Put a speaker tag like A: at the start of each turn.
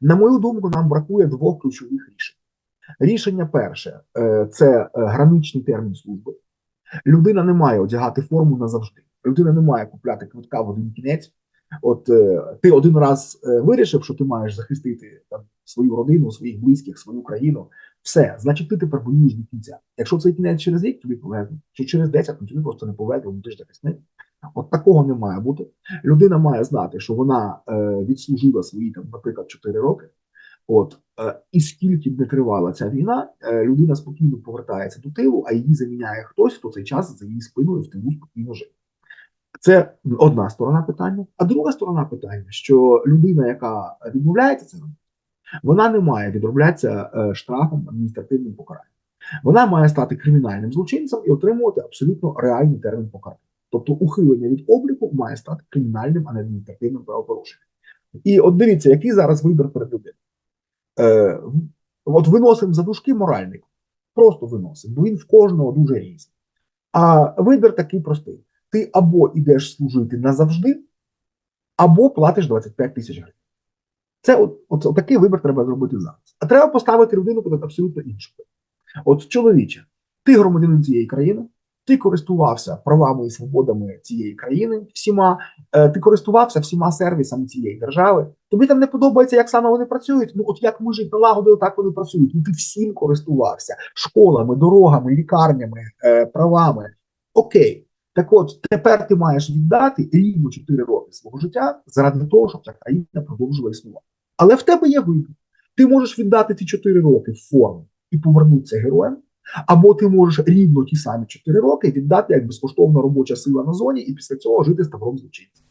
A: На мою думку, нам бракує двох ключових рішень. Рішення перше е, це е, граничний термін служби. Людина не має одягати форму назавжди. Людина не має купляти квитка в один кінець. От е, ти один раз вирішив, що ти маєш захистити там свою родину, своїх близьких, свою країну. Все, значить, ти тепер воюєш до кінця. Якщо цей кінець через рік, тобі повезло, чи через 10, ну тобі просто не ну ти ж захисник. От такого не має бути. Людина має знати, що вона е, відслужила свої там, наприклад, 4 роки. От е, і скільки б не тривала ця війна, е, людина спокійно повертається до тилу, а її заміняє хтось, хто цей час за її спиною в тилу спокійно жив. Це одна сторона питання. А друга сторона питання, що людина, яка відмовляється це вона не має відроблятися штрафом адміністративним покаранням. Вона має стати кримінальним злочинцем і отримувати абсолютно реальний термін покарання. Тобто ухилення від обліку має стати кримінальним, а не адміністративним правопорушенням. І от дивіться, який зараз вибір перед людиною. Е, от виносимо за дужки моральник, просто виносимо, бо він в кожного дуже різний. А вибір такий простий: ти або йдеш служити назавжди, або платиш 25 тисяч гривень. Це от, от, от такий вибір треба зробити зараз. А треба поставити людину під абсолютно іншу. От, чоловіче, ти громадянин цієї країни, ти користувався правами і свободами цієї країни всіма, е, ти користувався всіма сервісами цієї держави. Тобі там не подобається, як саме вони працюють. Ну от як ми жить налагодили, так вони працюють. Ну ти всім користувався школами, дорогами, лікарнями, е, правами. Окей, так от тепер ти маєш віддати рівно 4 роки свого життя заради того, щоб ця країна продовжувала існувати. Але в тебе є вибір. Ти можеш віддати ці 4 роки в форму і повернутися героєм. Або ти можеш рівно ті самі 4 роки віддати як безкоштовна робоча сила на зоні, і після цього жити з табором злочинців.